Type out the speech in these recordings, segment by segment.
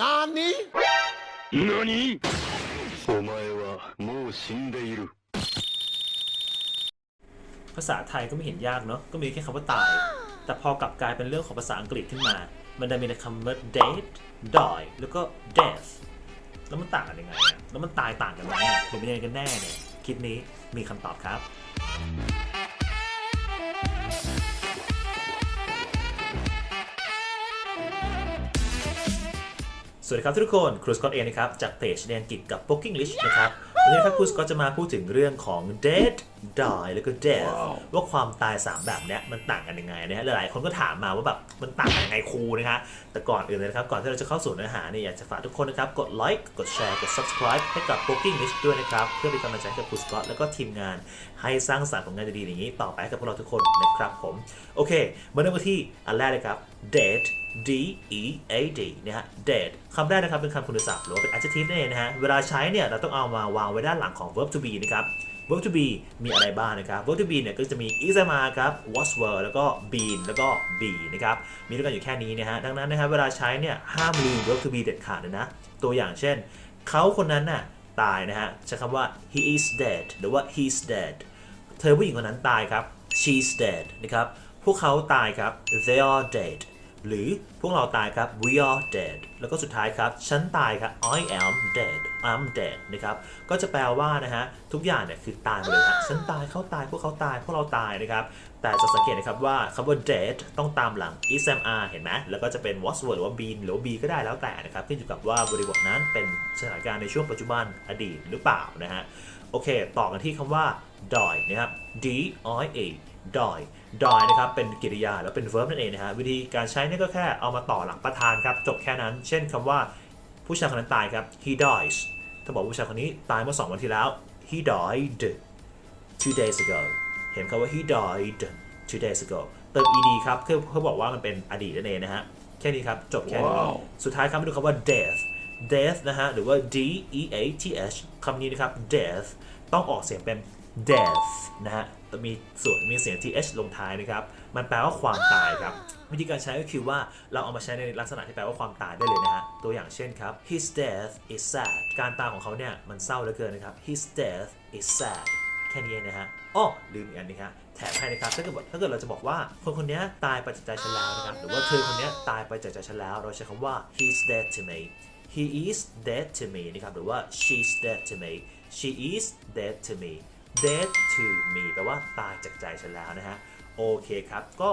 何何お前はもう死んでいる ภาษาไทยก็ไม่เห็นยากเนาะ ก็มีแค่คำว่าตาย แต่พอกลับกลายเป็นเรื่องของภาษาอังกฤษขึ้นมา มันได้มีคำว่า dead die แล้วก็ death แล้วมันต่างกันยังไงอะแล้วมันตายต่างกันไหมอะหรือเป็นยังไงกันแน่เนี่ย คลิปนี้มีคำตอบครับ สวัสดีครับทุกคนครูสกอตเองนะครับ จากเพจเรียนอังกฤษกับ Booking List นะครับ วันนี้ครับครูสกอตจะมาพูดถึงเรื่องของ dead die แล้วก็ death ว่าความตาย 3 แบบเนี้ยมันต่างกันยังไงนะฮะหลายๆคนก็ถามมาว่าแบบมันต่างกันยังไงครูนะคะแต่ก่อนอื่นเลยนะครับ ก่อนที่เราจะเข้าสู่เนื้อหาเนี่ยอยากจะฝากทุกคนนะครับ กดไลค์กดแชร์กด subscribe ให้กับ Booking List ด้วยนะครับ เพื่อเป็นกำลังใจให้กับครูสกอตแล้วก็ทีมงาน ให้สร้างสรรค์ผลงานดีๆอย่างนี้ ต่อไปให้กับพวกเราทุกคนนะครับผมโอเคมาเริ่มกันที่อันแรกเลยครับ dead D E A D นะฮะ dead คำแรกนะครับเป็นคำคุณศัพท์หรือว่าเป็น adjective นั่นเองนะฮะ เวลาใช้เนี่ย เราต้องเอามาวางไว้ด้านหลังของ verb to be นะครับ verb to be มีอะไรบ้างนะครับ verb to be เนี่ยก็จะมี is am ครับ was were แล้วก็ been แล้วก็ be นะครับ มีด้วยกันอยู่แค่นี้นะฮะ ดังนั้นนะครับเวลาใช้เนี่ยห้ามลืม verb to be เด็ดขาดเลยนะ ตัวอย่างเช่น เขาคนนั้นน่ะตายนะฮะ ใช้คำว่า he is dead หรือว่า he's dead เธอผู้หญิงคนนั้นตายครับ she's dead นะครับ พวกเขาตายครับ they are dead หรือพวกเราตายครับ we are dead แล้วก็สุดท้ายครับ ฉันตายครับ I am dead I'm dead นะครับ ก็จะแปลว่านะฮะทุกอย่างเนี่ยคือตายหมดเลยฮะฉันตายเขาตายพวกเขาตายพวกเราตายนะครับ แต่จะสังเกตนะครับว่าคำว่า dead ต้องตามหลัง is am are เห็นไหมแล้วก็จะเป็น was were หรือว่า been หรือว่า be ก็ได้แล้วแต่นะครับขึ้นอยู่กับว่าบริบทนั้นเป็นสถานการณ์ในช่วงปัจจุบันอดีตหรือเปล่านะฮะโอเค ต่อกันที่คำว่า die นะครับ d i a die die นะครับเป็นกริยาแล้วเป็น verb นั่นเองนะฮะวิธีการใช้เนี่ยก็แค่เอามาต่อหลังประธานครับจบแค่นั้น เช่นคำว่าผู้ชายคนนั้นตายครับ he dies ถ้าบอกผู้ชายคนนี้ตายเมื่อ2วันที่แล้ว he died two days ago เห็นคำว่า he died two days ago เติม ed ครับเพื่อเพื่อบอกว่ามันเป็นอดีตนั่นเองนะฮะแค่นี้ครับ จบแค่นี้ว้าวสุดท้ายครับมาดูคำว่า death death นะฮะหรือว่า d e a t h คำนี้นะครับ death ต้องออกเสียงเป็น death นะฮะมีส่วนมีเสียง th ลงท้ายนะครับ มันแปลว่าความตายครับ วิธีการใช้ก็คือว่าเราเอามาใช้ในลักษณะที่แปลว่าความตายได้เลยนะฮะ ตัวอย่างเช่นครับ his death is sad การตายของเขาเนี่ย มันเศร้าเหลือเกินนะครับ his death is sad แค่นี้นะฮะอ้อลืมอีกอันนึงฮะแถมให้นะครับถ้าเกิดถ้าเกิดเราจะบอกว่าคนคนนี้ตายไปจากใจฉันแล้วนะครับ หรือว่าเธอคนนี้ตายไปจากใจฉันแล้ว เราใช้คำว่า he's dead to me he is dead to me นะครับ หรือว่า she's dead to me she is dead to me dead to me แปลว่าตายจากใจฉันแล้วนะฮะ โอเคครับ ก็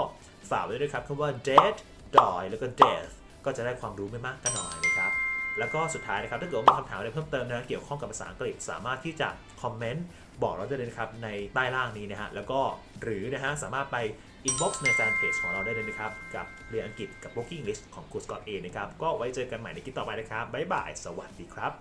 ฝากไว้ด้วยครับคำว่า dead die แล้วก็ death ก็จะได้ความรู้ไม่มากก็น้อยนะครับ แล้วก็สุดท้ายนะครับ ถ้าเกิดมีคำถามอะไรเพิ่มเติมนะเกี่ยวข้องกับภาษาอังกฤษ สามารถที่จะคอมเมนต์บอกเราได้เลยนะครับ ในใต้ล่างนี้นะฮะ แล้วก็หรือนะฮะ สามารถไป inbox ในแฟนเพจของเราได้เลยนะครับ กับเรียนอังกฤษกับ Booking List ของครูสกอตเองนะครับ ก็ไว้เจอกันใหม่ในคลิปต่อไปนะครับบ๊ายบาย สวัสดีครับ